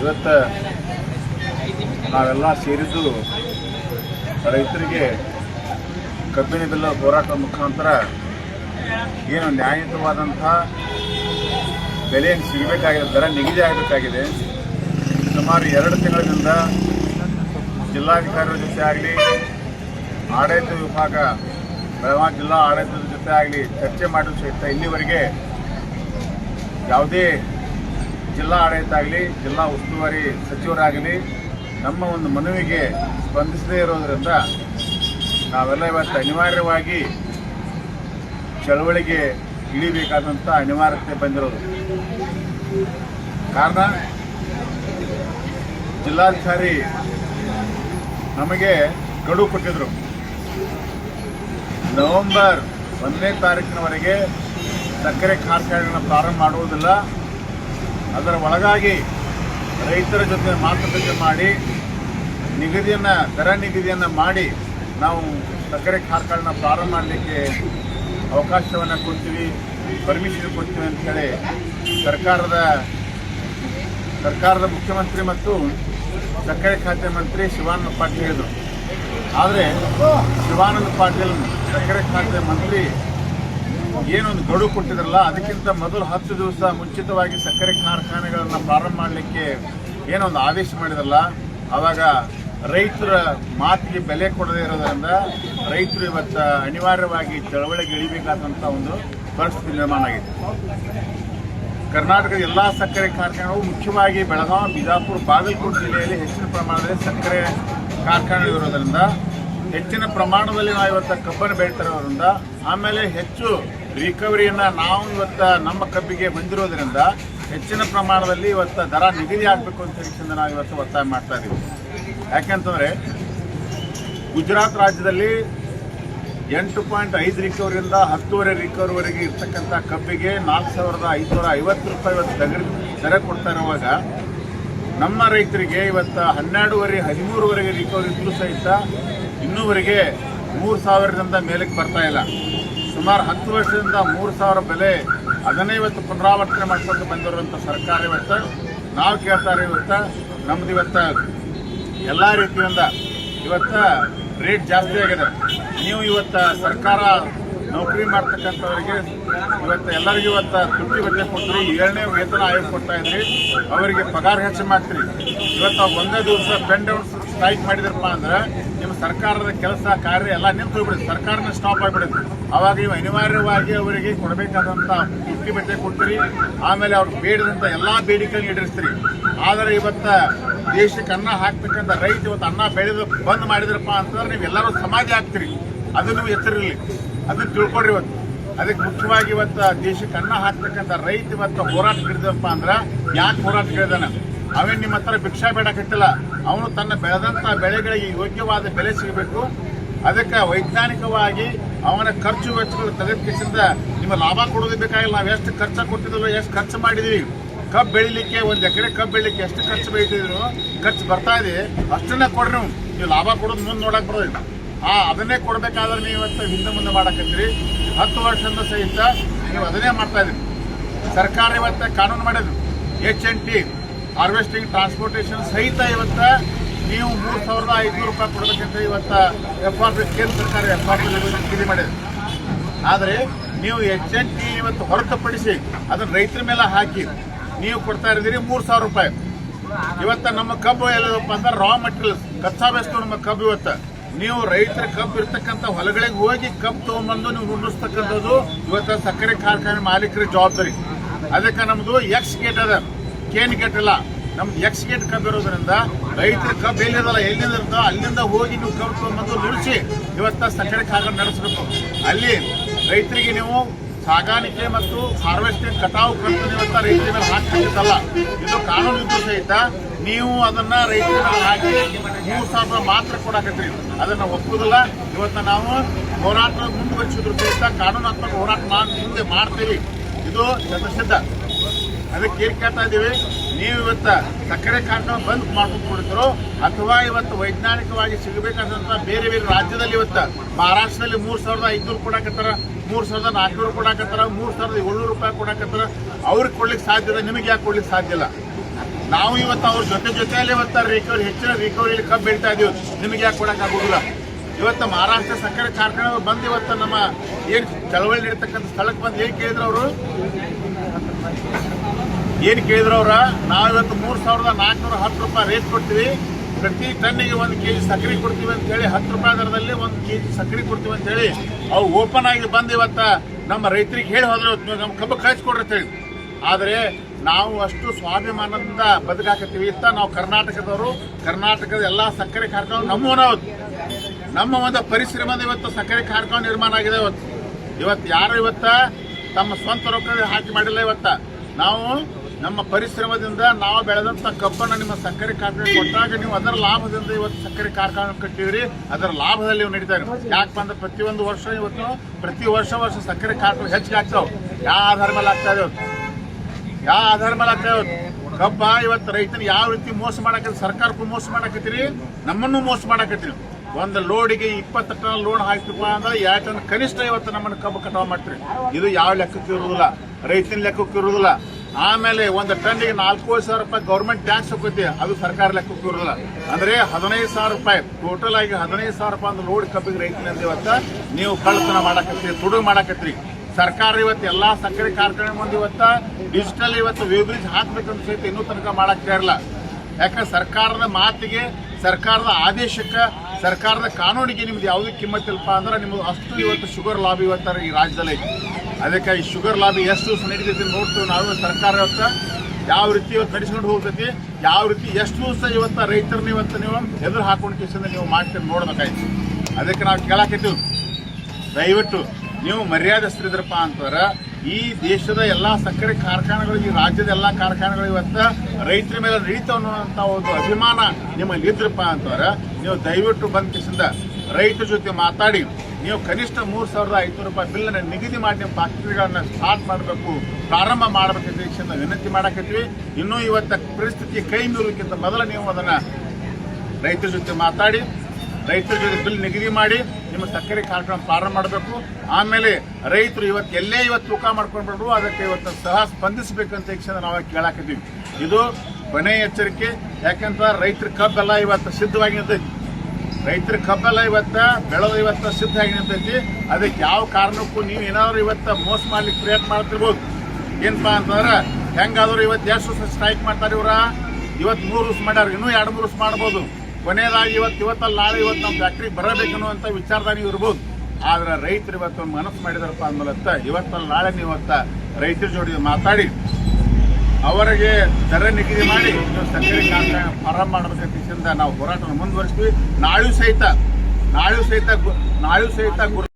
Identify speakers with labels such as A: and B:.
A: ಇವತ್ತು ನಾವೆಲ್ಲ ಸೇರಿದ್ದು ರೈತರಿಗೆ ಕಬ್ಬಿನ ಬೆಲ್ಲ ಹೋರಾಟದ ಮುಖಾಂತರ ಏನು ನ್ಯಾಯಯುತವಾದಂಥ ಬೆಲೆಯನ್ನು ಸಿಗಬೇಕಾಗಿದೆ, ದರ ನಿಗದಿ ಆಗಬೇಕಾಗಿದೆ. ಸುಮಾರು ಎರಡು ತಿಂಗಳಿಂದ ಜಿಲ್ಲಾಧಿಕಾರಿಗಳ ಜೊತೆ ಆಗಲಿ, ಆಡಳಿತ ವಿಭಾಗ ಬೆಳಗಾವಿ ಜಿಲ್ಲಾ ಆಡಳಿತದ ಜೊತೆ ಆಗಲಿ ಚರ್ಚೆ ಮಾಡಿದ ಸಹಿತ ಇಲ್ಲಿವರೆಗೆ ಯಾವುದೇ ಜಿಲ್ಲಾ ಆಡಳಿತ ಆಗಲಿ, ಜಿಲ್ಲಾ ಉಸ್ತುವಾರಿ ಸಚಿವರಾಗಲಿ, ನಮ್ಮ ಒಂದು ಮನವಿಗೆ ಸ್ಪಂದಿಸದೇ ಇರೋದರಿಂದ ನಾವೆಲ್ಲ ಇವತ್ತು ಅನಿವಾರ್ಯವಾಗಿ ಚಳವಳಿಗೆ ಇಳಿಬೇಕಾದಂಥ ಅನಿವಾರ್ಯತೆ ಬಂದಿರೋದು. ಕಾರಣ, ಜಿಲ್ಲಾಧಿಕಾರಿ ನಮಗೆ ಗಡುವು ಕೊಟ್ಟಿದ್ರು. ನವೆಂಬರ್ ಒಂದನೇ ತಾರೀಕಿನವರೆಗೆ ಸಕ್ಕರೆ ಕಾರ್ಖಾನೆಗಳನ್ನು ಪ್ರಾರಂಭ ಮಾಡುವುದಿಲ್ಲ. ಅದರ ಒಳಗಾಗಿ ರೈತರ ಜೊತೆ ಮಾತುಕತೆ ಮಾಡಿ, ನಿಗದಿಯನ್ನು, ದರ ನಿಗದಿಯನ್ನು ಮಾಡಿ ನಾವು ಸಕ್ಕರೆ ಕಾರ್ಖಾನೆ ಪ್ರಾರಂಭ ಮಾಡಲಿಕ್ಕೆ ಅವಕಾಶವನ್ನು ಕೊಡ್ತೀವಿ ಪರ್ಮಿಷನ್ ಕೊಡ್ತೀವಿ ಅಂತೇಳಿ ಸರ್ಕಾರದ ಸರ್ಕಾರದ ಮುಖ್ಯಮಂತ್ರಿ ಮತ್ತು ಸಕ್ಕರೆ ಖಾತೆ ಮಂತ್ರಿ ಶಿವಾನಂದ ಪಾಟೀಲ್ ಹೇಳಿದರು. ಆದರೆ ಶಿವಾನಂದ ಪಾಟೀಲ್ ಸಕ್ಕರೆ ಖಾತೆ ಮಂತ್ರಿ ಏನೊಂದು ಗಡುವು ಕೊಟ್ಟಿದ್ರಲ್ಲ, ಅದಕ್ಕಿಂತ ಮೊದಲು ಹತ್ತು ದಿವಸ ಮುಂಚಿತವಾಗಿ ಸಕ್ಕರೆ ಕಾರ್ಖಾನೆಗಳನ್ನು ಪ್ರಾರಂಭ ಮಾಡಲಿಕ್ಕೆ ಏನೊಂದು ಆದೇಶ ಮಾಡಿದ್ರಲ್ಲ, ಆವಾಗ ರೈತರ ಮಾತಿಗೆ ಬೆಲೆ ಕೊಡದೇ ಇರೋದ್ರಿಂದ ರೈತರು ಇವತ್ತು ಅನಿವಾರ್ಯವಾಗಿ ಚಳವಳಿಗೆ ಇಳಿಬೇಕಾದಂಥ ಒಂದು ಪರಿಸ್ಥಿತಿ ನಿರ್ಮಾಣ ಆಗಿದೆ ಕರ್ನಾಟಕದ ಎಲ್ಲ ಸಕ್ಕರೆ ಕಾರ್ಖಾನೆಗಳು, ಮುಖ್ಯವಾಗಿ ಬೆಳಗಾವಿ ಬಿಜಾಪುರ, ಬಾಗಲಕೋಟೆ ಜಿಲ್ಲೆಯಲ್ಲಿ ಹೆಚ್ಚಿನ ಪ್ರಮಾಣದಲ್ಲಿ ಸಕ್ಕರೆ ಕಾರ್ಖಾನೆಗಳು ಇರೋದರಿಂದ ಹೆಚ್ಚಿನ ಪ್ರಮಾಣದಲ್ಲಿ ನಾವು ಇವತ್ತು ಕಬ್ಬನ್ನು ಬೆಳೀತಿರೋದ್ರಿಂದ ಆಮೇಲೆ ಹೆಚ್ಚು ರಿಕವರಿಯನ್ನು ನಾವು ಇವತ್ತು ನಮ್ಮ ಕಬ್ಬಿಗೆ ಬಂದಿರೋದ್ರಿಂದ ಹೆಚ್ಚಿನ ಪ್ರಮಾಣದಲ್ಲಿ ಇವತ್ತು ದರ ನಿಗದಿ ಆಗಬೇಕು ಅಂತ ಹೇಳಿ ನಾವು ಇವತ್ತು ಒತ್ತಾಯ ಮಾಡ್ತಾ ಇದ್ದೀವಿ ಯಾಕೆಂತಂದರೆ ಗುಜರಾತ್ ರಾಜ್ಯದಲ್ಲಿ ಎಂಟು ಪಾಯಿಂಟ್ ಐದು ರಿಕವರಿಯಿಂದ ಹತ್ತುವರೆ ರಿಕವರಿವರೆಗೆ ಇರ್ತಕ್ಕಂಥ ಕಬ್ಬಿಗೆ ನಾಲ್ಕು ಸಾವಿರದ ಐದುನೂರ ಐವತ್ತು ರೂಪಾಯಿ ಇವತ್ತು ದಗರ ದರ ಕೊಡ್ತಾ ಇರುವಾಗ ನಮ್ಮ ರೈತರಿಗೆ ಇವತ್ತು ಹನ್ನೆರಡುವರೆ, ಹದಿಮೂರುವರೆಗೆ ರಿಕವರಿ ಇದ್ದರೂ ಸಹಿತ ಇನ್ನೂವರೆಗೆ ಮೂರು ಸಾವಿರದಿಂದ ಮೇಲಕ್ಕೆ ಬರ್ತಾ ಇಲ್ಲ. ಸುಮಾರು ಹತ್ತು ವರ್ಷದಿಂದ ಮೂರು ಸಾವಿರ ಬೆಲೆ ಅದನ್ನೇ ಇವತ್ತು ಪುನರಾವರ್ತನೆ ಮಾಡ್ಕೊಂಡು ಬಂದಿರುವಂಥ ಸರ್ಕಾರ ಇವತ್ತು. ನಾವು ಕೇಳ್ತಾರೆ ಇವತ್ತು, ನಮ್ದು ಇವತ್ತು ಎಲ್ಲ ರೀತಿಯಿಂದ ಇವತ್ತ ರೇಟ್ ಜಾಸ್ತಿ ಆಗಿದೆ. ನೀವು ಇವತ್ತ ಸರ್ಕಾರ ನೌಕರಿ ಮಾಡ್ತಕ್ಕಂಥವ್ರಿಗೆ ಇವತ್ತು ಎಲ್ಲರಿಗೂ ಇವತ್ತ ತುಟ್ಟಿ ಬಟ್ಟೆ ಕೊಡ್ತೀರಿ, ಏಳನೇ ವೇತನ ಆಯೋಗ ಕೊಡ್ತಾ ಇದ್ರಿ, ಅವರಿಗೆ ಪಗಾರ ಹೆಚ್ಚು ಮಾಡ್ತೀರಿ. ಇವತ್ತು ಒಂದೇ ದಿವಸ ಪೆನ್ ಡೌನ್ ಸ್ಟ್ರೈಕ್ ಮಾಡಿದ್ರಪ್ಪ ಅಂದ್ರೆ ಸರ್ಕಾರದ ಕೆಲಸ, ಕಾರ್ಯ ಎಲ್ಲ ನಿಂತು ಹೋಗ್ಬಿಡುತ್ತೆ ಸರ್ಕಾರನೇ ಸ್ಟಾಪ್ ಆಗಿಬಿಡುತ್ತೆ. ಅವಾಗ ನೀವು ಅನಿವಾರ್ಯವಾಗಿ ಅವರಿಗೆ ಕೊಡಬೇಕಾದಂಥ ತುಟ್ಟಿ ಬಟ್ಟೆ ಕೊಡ್ತೀರಿ, ಆಮೇಲೆ ಅವ್ರು ಬೇಡಿದಂಥ ಎಲ್ಲ ಬೇಡಿಕೆಗಳನ್ನ ಈಡೇರಿಸ್ತೀರಿ. ಆದರೆ ಇವತ್ತ ದೇಶಕ್ಕೆ ಅನ್ನ ಹಾಕ್ತಕ್ಕಂಥ ರೈತ ಇವತ್ತು ಅನ್ನ ಬೆಳೆದು ಬಂದ್ ಮಾಡಿದ್ರಪ್ಪ ಅಂತಂದ್ರೆ ನೀವು ಎಲ್ಲರೂ ಸಮಾಧಿ ಅದು ನೀವು ಎಚ್ಚರಿರಲಿ ಅದನ್ನ ತಿಳ್ಕೊಡ್ರಿ ಇವತ್ತು. ಅದಕ್ಕೆ ಮುಖ್ಯವಾಗಿ ಇವತ್ತು ದೇಶಕ್ಕೆ ಅನ್ನ ಹಾಕ್ತಕ್ಕಂಥ ರೈತ ಇವತ್ತು ಹೋರಾಟ ಹಿಡಿದಪ್ಪ ಅಂದ್ರೆ ಯಾಕೆ ಹೋರಾಟ ಹಿಡಿದಾನ ಅವೇನು ನಿಮ್ಮ ಹತ್ರ ಭಿಕ್ಷಾ ಬೇಡಕತ್ತಿಲ್ಲ ಅವನು ತನ್ನ ಬೆಳೆದಂಥ ಬೆಳೆಗಳಿಗೆ ಯೋಗ್ಯವಾದ ಬೆಲೆ ಸಿಗಬೇಕು. ಅದಕ್ಕೆ ವೈಜ್ಞಾನಿಕವಾಗಿ ಅವನ ಖರ್ಚು ವೆಚ್ಚಗಳು ತೆಗೆದಕಿಸಿಂದ ನಿಮ್ಮ ಲಾಭ ಕೊಡೋದು ಬೇಕಾಗಿಲ್ಲ. ನಾವು ಎಷ್ಟು ಖರ್ಚು ಕೊಟ್ಟಿದ್ರು ಎಷ್ಟು ಖರ್ಚು ಮಾಡಿದೀವಿ. ಕಬ್ಬು ಬೆಳಿಲಿಕ್ಕೆ ಒಂದು ಎಕರೆ ಕಬ್ಬು ಬೆಳಿಲಿಕ್ಕೆ ಎಷ್ಟು ಖರ್ಚು ಬೆಳಿತಿದ್ರು, ಖರ್ಚು ಬರ್ತಾ ಇದೆ. ಅಷ್ಟನ್ನ ಕೊಡ್ರಿ ನೀವು. ನೀವು ಲಾಭ ಕೊಡೋದು ಮುಂದೆ ನೋಡಕ್ ಬರೋದಿಲ್ಲ. ಆ, ಅದನ್ನೇ ಕೊಡಬೇಕಾದ್ರೆ ನೀವು ಇವತ್ತು ಹಿಂದೆ ಮುಂದೆ ಮಾಡಕತ್ತೀರಿ. ಹತ್ತು ವರ್ಷದಿಂದ ಸಹಿತ ನೀವು ಅದನ್ನೇ ಮಾಡ್ತಾ ಇದ್ದೀರಿ. ಸರ್ಕಾರ ಇವತ್ತು ಕಾನೂನು ಮಾಡಿದ್ರು H N T harvesting transportation ಸಹಿತ ಇವತ್ತು ನೀವು ಮೂರು ಸಾವಿರದ ಐದುನೂರು ರೂಪಾಯಿ ಕೊಡಬೇಕಂತ ಇವತ್ತು ಎಫ್ ಆರ್ ಪಿ ಕೇಂದ್ರ ಸರ್ಕಾರ ಎಫ್ ಆರ್ ಪಿ ಮಾಡಿದೆ. ಆದರೆ ನೀವು ಎಚ್ ಎನ್ ಟಿ ಇವತ್ತು ಹೊರತುಪಡಿಸಿ ಅದನ್ನು ರೈತರ ಮೇಲೆ ಹಾಕಿ ನೀವು ಕೊಡ್ತಾ ಇದ್ದೀರಿ ಮೂರು ಸಾವಿರ ರೂಪಾಯಿ. ಇವತ್ತು ನಮ್ಮ ಕಬ್ಬು ಎಲ್ಲದಪ್ಪ ಅಂದ್ರೆ ರಾ ಮೆಟೀರಿಯಲ್ಸ್ ಕಚ್ಚಾ ಬೇಸ್ತು ನಮ್ಮ ಕಬ್ಬು ಇವತ್ತು. ನೀವು ರೈತರ ಕಬ್ಬು ಇರ್ತಕ್ಕಂಥ ಹೊಲಗಳಿಗೆ ಹೋಗಿ ಕಬ್ಬು ತೊಗೊಂಬಂದು ನೀವು ನುಡಿಸ್ತಕ್ಕಂಥದ್ದು ಇವತ್ತು ಸಕ್ಕರೆ ಕಾರ್ಖಾನೆ ಮಾಲೀಕರ ಜವಾಬ್ದಾರಿ. ಅದಕ್ಕೆ ನಮ್ಮದು ಎಕ್ಸ್ ಗೇಟ್ ಅದ. ಕೇನ್ ಗೇಟ್ ಇಲ್ಲ. ನಮ್ದು ಎಕ್ಸ್ ಗೇಟ್ ಕಬ್ಬು ಇರೋದ್ರಿಂದ ರೈತರ ಕಬ್ಬು ಎಲ್ಲಿದಲ್ಲ ಎಲ್ಲಿಂದ ಇರ್ತೋ ಅಲ್ಲಿಂದ ಹೋಗಿ ನೀವು ಕಬ್ಬು ಬಂದು ನುಡಿಸಿ ಇವತ್ತ ಸಕ್ಕರೆ ಕಾರ್ಖಾನೆ ನಡೆಸಬೇಕು. ಅಲ್ಲಿ ರೈತರಿಗೆ ನೀವು ಸಾಗಾಣಿಕೆ ಮತ್ತು ಹಾರ್ವೆಸ್ಟಿಂಗ್ ಕಟಾವು ಖರ್ಚು ಇವತ್ತ ರೈತರ ಮೇಲೆ ಇದು ಕಾನೂನು ಸಹಿತ ನೀವು ಅದನ್ನ ರೈತರ ಮೇಲೆ ಹಾಕಿ ಮೂರು ಸಾವಿರ ಮಾತ್ರ ಕೊಡಾಕತ್ತೀವಿ ಅದನ್ನ ಒಪ್ಪುದಿಲ್ಲ. ಇವತ್ತು ನಾವು ಹೋರಾಟ ಮುಂದುವರಿಸಿದ್ರು ಸಹಿತ ಕಾನೂನಾತ್ಮಕ ಹೋರಾಟ ಮಾಡಿ ಮುಂದೆ ಮಾಡ್ತೀವಿ. ಇದು ಶತಸಿದ್ಧ ಅದಕ್ಕೆ ಏನು ಕೇಳ್ತಾ ಇದ್ದೀವಿ? ನೀವು ಇವತ್ತು ಸಕ್ಕರೆ ಕಾರ್ಖಾನೆ ಬಂದ್ ಮಾಡ್ಕೊಂಡು ಅಥವಾ ಇವತ್ತು ವೈಜ್ಞಾನಿಕವಾಗಿ ಸಿಗಬೇಕಾದಂತ ಬೇರೆ ಬೇರೆ ರಾಜ್ಯದಲ್ಲಿ ಇವತ್ತು ಮಹಾರಾಷ್ಟ್ರದಲ್ಲಿ ಮೂರು ಸಾವಿರದ ಐದ್ನೂರು ಕೊಡಾಕತ್ತಾರ ಮೂರು ಸಾವಿರದ ನಾಲ್ಕುನೂರು ಕೊಡಾಕತ್ತಾರ ಮೂರು ಸಾವಿರದ ಏಳ್ನೂರು ರೂಪಾಯಿ ಕೊಡಾಕತ್ತಾರ ಅವ್ರಿಗೆ ಕೊಡ್ಲಿಕ್ಕೆ ಸಾಧ್ಯ ಇಲ್ಲ, ನಿಮಗೆ ಯಾಕೆ ಕೊಡ್ಲಿಕ್ಕೆ ಸಾಧ್ಯ ಇಲ್ಲ? ನಾವು ಇವತ್ತು ಅವ್ರ ಜೊತೆ ಜೊತೆಯಲ್ಲಿ ಇವತ್ತು ರಿಕವರಿ ಹೆಚ್ಚಿನ ರಿಕವರಿ ಕಬ್ಬು ಬೆಳಿತಾ ಇದೀವಿ. ನಿಮಗೆ ಯಾಕೆ ಕೊಡೋಕ್ಕಾಗೋದಿಲ್ಲ ಇವತ್ತು ಮಹಾರಾಷ್ಟ್ರ ಸಕ್ಕರೆ ಕಾರ್ಖಾನೆ ಬಂದು ಇವತ್ತು ನಮ್ಮ ಏನು ಚಳವಳಿ ನಡೀತಕ್ಕಂಥ ಸ್ಥಳಕ್ಕೆ ಬಂದು ಏನು ಕೇಳಿದ್ರು ಅವರು? ಏನ್ ಕೇಳಿದ್ರು ಅವ್ರ? ನಾವು ಇವತ್ತು ಮೂರ್ ಸಾವಿರದ ನಾಲ್ಕುನೂರ ಹತ್ತು ರೂಪಾಯಿ ರೇಟ್ ಕೊಡ್ತೀವಿ. ಪ್ರತಿ ಟನ್ನಿಗೆ ಒಂದು ಕೆಜಿ ಸಕ್ಕರೆ ಕೊಡ್ತೀವಿ ಅಂತ ಹೇಳಿ ಹತ್ತು ರೂಪಾಯಿ ದರದಲ್ಲಿ ಒಂದು ಕೆಜಿ ಸಕ್ಕರೆ ಕೊಡ್ತೀವಿ ಅಂತ ಹೇಳಿ ಅವು ಓಪನ್ ಆಗಿ ಬಂದು ಇವತ್ತು ನಮ್ಮ ರೈತರಿಗೆ ಹೇಳಿ ಹೋದ್ರೆ. ನಮ್ಮ ಕಬ್ಬು ಕಳಿಸ್ಕೊಡ್ರಿ ಅಂತ ಹೇಳಿ. ಆದರೆ ನಾವು ಅಷ್ಟು ಸ್ವಾಭಿಮಾನದಿಂದ ಬದುಕಾಕತ್ತೀವಿ ಇತ್ತ ನಾವು ಕರ್ನಾಟಕದವರು, ಕರ್ನಾಟಕದ ಎಲ್ಲಾ ಸಕ್ಕರೆ ಕಾರ್ಖಾನೆ ನಮ್ಮವನ ನಮ್ಮ ಒಂದು ಪರಿಶ್ರಮದ ಇವತ್ತು ಸಕ್ಕರೆ ಕಾರ್ಖಾನೆ ನಿರ್ಮಾಣ ಆಗಿದೆ ಇವತ್ತು ಇವತ್ತು ಯಾರು ಇವತ್ತ ತಮ್ಮ ಸ್ವಂತ ರೊಕ್ಕ ಹಾಕಿ ಮಾಡಿಲ್ಲ ಇವತ್ತ. ನಾವು ನಮ್ಮ ಪರಿಶ್ರಮದಿಂದ ನಾವು ಬೆಳೆದಂತ ಕಬ್ಬನ್ನು ನಿಮ್ಮ ಸಕ್ಕರೆ ಕಾರ್ಖಾನೆ ಕೊಟ್ಟಾಗ ನೀವು ಅದರ ಲಾಭದಿಂದ ಇವತ್ತು ಸಕ್ಕರೆ ಕಾರ್ಖಾನೆ ಕಟ್ಟಿದ್ರಿ. ಅದರ ಲಾಭದಲ್ಲಿ ಇವು ನಡೀತಾ ಇದೆ ಯಾಕಪ್ಪ ಅಂದ್ರೆ ಪ್ರತಿಯೊಂದು ವರ್ಷ ಇವತ್ತು ಪ್ರತಿ ವರ್ಷ ವರ್ಷ ಸಕ್ಕರೆ ಕಾರ್ಖಾನೆ ಹೆಚ್ಚಿಗೆ ಆಗ್ತಾವ. ಯಾವ ಆಧಾರ ಮೇಲೆ ಆಗ್ತಾ ಇದೆ? ಯಾವ ಆಧಾರ ಮೇಲೆ ಆಗ್ತಾ ಇವತ್ತು ಕಬ್ಬ ಇವತ್ತು ರೈತನ ಯಾವ ರೀತಿ ಮೋಸ ಮಾಡಕ ಸರ್ಕಾರಕ್ಕೂ ಮೋಸ ಮಾಡಕತ್ತೀರಿ? ನಮ್ಮನ್ನು ಮೋಸ ಮಾಡಕತ್ತೀರಿ. ಒಂದು ಲೋಡಿಗೆ ಇಪ್ಪತ್ತು ಟನ್ ಲೋಡ್ ಹಾಕ್ತಿಪ್ಪ ಅಂದ್ರೆ ಎರಡು ಟನ್ ಕನಿಷ್ಠ ಇವತ್ತು ನಮ್ಮನ್ನು ಕಬ್ಬು ಕಟಾವು ಮಾಡ್ತೀರಿ. ಇದು ಯಾವ ಲೆಕ್ಕಕ್ಕೆ ಇರುವುದಿಲ್ಲ. ರೈತನ ಲೆಕ್ಕಕ್ಕೆ ಇರುವುದಿಲ್ಲ. ಆಮೇಲೆ ಒಂದು ಟನ್ನಿಗೆ ನಾಲ್ಕೂವರೆ ಸಾವಿರ ರೂಪಾಯಿ ಗೌರ್ಮೆಂಟ್ ಟ್ಯಾಕ್ಸ್ ಹೋಗುತ್ತೆ, ಅದು ಸರ್ಕಾರ ಲೆಕ್ಕಕ್ಕೆ ಕೂರಲ್ಲ ಅಂದ್ರೆ ಹದಿನೈದು ಸಾವಿರ ರೂಪಾಯಿ ಟೋಟಲ್ ಆಗಿ ಹದಿನೈದು ಸಾವಿರ ರೂಪಾಯಿ ಒಂದು ಲೋಡ್ ಕಬ್ಬಿಗೆ ರೈತನಿಂದ ಇವತ್ತು, ನೀವು ಕಳ್ಳತನ ಮಾಡಕತ್ತೀರಿ ತುಡು ಮಾಡಕತ್ತೀರಿ. ಸರ್ಕಾರ ಇವತ್ತು ಎಲ್ಲಾ ಸಕ್ಕರೆ ಕಾರ್ಖಾನೆ ಮುಂದೆ ಇವತ್ತ ಡಿಜಿಟಲ್ ಇವತ್ತು ವೇಬ್ರಿಜ್ ಹಾಕ್ಬೇಕಂತ ಸಹಿತ ಇನ್ನೂ ತನಕ ಮಾಡಕ್ತಾ ಇರಲ್ಲ ಯಾಕಂದ್ರೆ ಸರ್ಕಾರದ ಮಾತಿಗೆ, ಸರ್ಕಾರದ ಆದೇಶಕ್ಕೆ ಸರ್ಕಾರದ ಕಾನೂನಿಗೆ ನಿಮ್ದು ಯಾವುದೇ ಕಿಮ್ಮತ್ತಿಲ್ಲಪ್ಪ ಅಂದ್ರೆ ನಿಮ್ದು ಅಷ್ಟು ಇವತ್ತು ಶುಗರ್ ಲಾಬಿ ಇವತ್ತಾರೆ ಈ ರಾಜ್ಯದಲ್ಲಿ ಅದಕ್ಕೆ ಈ ಶುಗರ್ ಲಾಬಿ ಎಷ್ಟು ದಿವಸ ನಡೀತೈತಿ ನೋಡ್ತೀವಿ ನಾವು ಸರ್ಕಾರ ಇವತ್ತು ಯಾವ ರೀತಿ ಇವತ್ತು ನಡೆಸ್ಕೊಂಡು ಹೋಗ್ತೈತಿ, ಯಾವ ರೀತಿ ಎಷ್ಟು ದಿವಸ ಇವತ್ತು ರೈತರನ್ನ ಇವತ್ತು ನೀವು ಎದುರು ಹಾಕೊಂಡು ಕಿಸಿಂದ ನೀವು ಮಾಡ್ತೀರಿ ನೋಡ್ಬೇಕಾಯ್ತು. ಅದಕ್ಕೆ ನಾವು ಕೇಳಾಕೈತೀವಿ ದಯವಿಟ್ಟು ನೀವು ಮರ್ಯಾದೆ ಸ್ತ್ರೀದ್ರಪ್ಪ ಅಂತಂದ್ರೆ ಈ ದೇಶದ ಎಲ್ಲ ಸಕ್ಕರೆ ಕಾರ್ಖಾನೆಗಳು, ಈ ರಾಜ್ಯದ ಎಲ್ಲ ಕಾರ್ಖಾನೆಗಳು ಇವತ್ತ ರೈತರ ಮೇಲೆ ನಡೀತಾವ ಅನ್ನುವಂತ ಒಂದು ಅಭಿಮಾನ ನಿಮ್ಮಲ್ಲಿ ಇದ್ರಪ್ಪ ಅಂತಂದ್ರೆ ನೀವು ದಯವಿಟ್ಟು ಬಂದ ಕಿಸಿಂದ ರೈತರ ಜೊತೆ ಮಾತಾಡಿ. ನೀವು ಕನಿಷ್ಠ ಮೂರ್ ಸಾವಿರದ ಐನೂರು ರೂಪಾಯಿ ಬಿಲ್ ನಿಗದಿ ಮಾಡಿ ನಿಮ್ಮ ಫ್ಯಾಕ್ಟರಿಗಳನ್ನ ಸ್ಟಾರ್ಟ್ ಮಾಡಬೇಕು, ಪ್ರಾರಂಭ ಮಾಡಬೇಕಂತ ವಿನಂತಿ ಮಾಡಕತ್ತೀವಿ. ಇನ್ನೂ ಇವತ್ತ ಪರಿಸ್ಥಿತಿ ಕೈ ಮೀರೋಕ್ಕಿಂತ ಮೊದಲು ನೀವು ಅದನ್ನ ರೈತರ ಜೊತೆ ಮಾತಾಡಿ, ರೈತರ ಜೊತೆ ಬಿಲ್ ನಿಗದಿ ಮಾಡಿ ನಿಮ್ಮ ಸಕ್ಕರೆ ಕಾರ್ಯಕ್ರಮ ಪ್ರಾರಂಭ ಮಾಡಬೇಕು. ಆಮೇಲೆ ರೈತರು ಇವತ್ತು ಎಲ್ಲೇ ಇವತ್ತು ತೂಕ ಮಾಡ್ಕೊಂಡ್ಬಿಟ್ರು ಅದಕ್ಕೆ ಇವತ್ತು ಸಹ ಸ್ಪಂದಿಸಬೇಕಂತ ಈ ಕ್ಷಣ ನಾವು ಕೇಳಾಕಿದ್ದೀವಿ ಇದು ಕೊನೆ ಎಚ್ಚರಿಕೆ. ಯಾಕಂತ ರೈತರ ಕಬ್ಬೆಲ್ಲ ಇವತ್ತು ಸಿದ್ಧವಾಗಿ ನಿಂತೈತಿ ರೈತರ ಕಬ್ಬೆಲ್ಲ ಇವತ್ತ ಬೆಳೆದು ಇವತ್ತ ಸಿದ್ಧವಾಗಿ ನಿಂತೈತಿ ಅದಕ್ಕೆ ಯಾವ ಕಾರಣಕ್ಕೂ ನೀವು ಏನಾದ್ರು ಇವತ್ತು ಮೋಸ ಮಾಡ್ಲಿಕ್ಕೆ ಪ್ರಯತ್ನ ಮಾಡ್ತಿರ್ಬೋದು. ಏನಪ್ಪಾ ಅಂತಂದ್ರೆ, ಹೆಂಗಾದ್ರು ಇವತ್ತು ಎಷ್ಟು ಸ್ಟ್ರೈಕ್ ಮಾಡ್ತಾರೆ ಇವರ. ಇವತ್ತು ಮೂರು ದಿವಸ ಮಾಡ್ಯಾರ, ಇನ್ನೂ ಎರಡು ಮೂರು ವರ್ಷ ಮಾಡ್ಬೋದು. ಕೊನೆಯದಾಗಿ ಇವತ್ತು, ಇವತ್ತಲ್ಲಿ, ನಾಳೆ ಇವತ್ತು ನಮ್ಮ ಫ್ಯಾಕ್ಟ್ರಿಗೆ ಬರಬೇಕನ್ನುವಂಥ ವಿಚಾರದಾಗ ನೀವು ಇರ್ಬೋದು. ಆದ್ರೆ ರೈತರು ಇವತ್ತು ಮನಸ್ಸು ಮಾಡಿದಾರಪ್ಪ ಅಂದ್ಮೇಲತ್ತ, ಇವತ್ತಲ್ಲಿ, ನಾಳೆ ನೀವು ರೈತರ ಜೋಡಿ ಮಾತಾಡಿ. ಅವರಿಗೆ ದರ ನಿಗದಿ ಮಾಡಿ ಸಕ್ಕರೆ ಕಾರ್ಖಾನೆ ಪ್ರಾರಂಭ ಮಾಡಬೇಕಂತ ವಿಷಯದಿಂದ ನಾವು ಹೋರಾಟವನ್ನು ಮುಂದುವರಿಸ್ತೀವಿ. ನಾಳೆ ಸಹಿತ, ನಾಳೆಯೂ ಸಹಿತ ನಾಳೆಯೂ ಸಹಿತ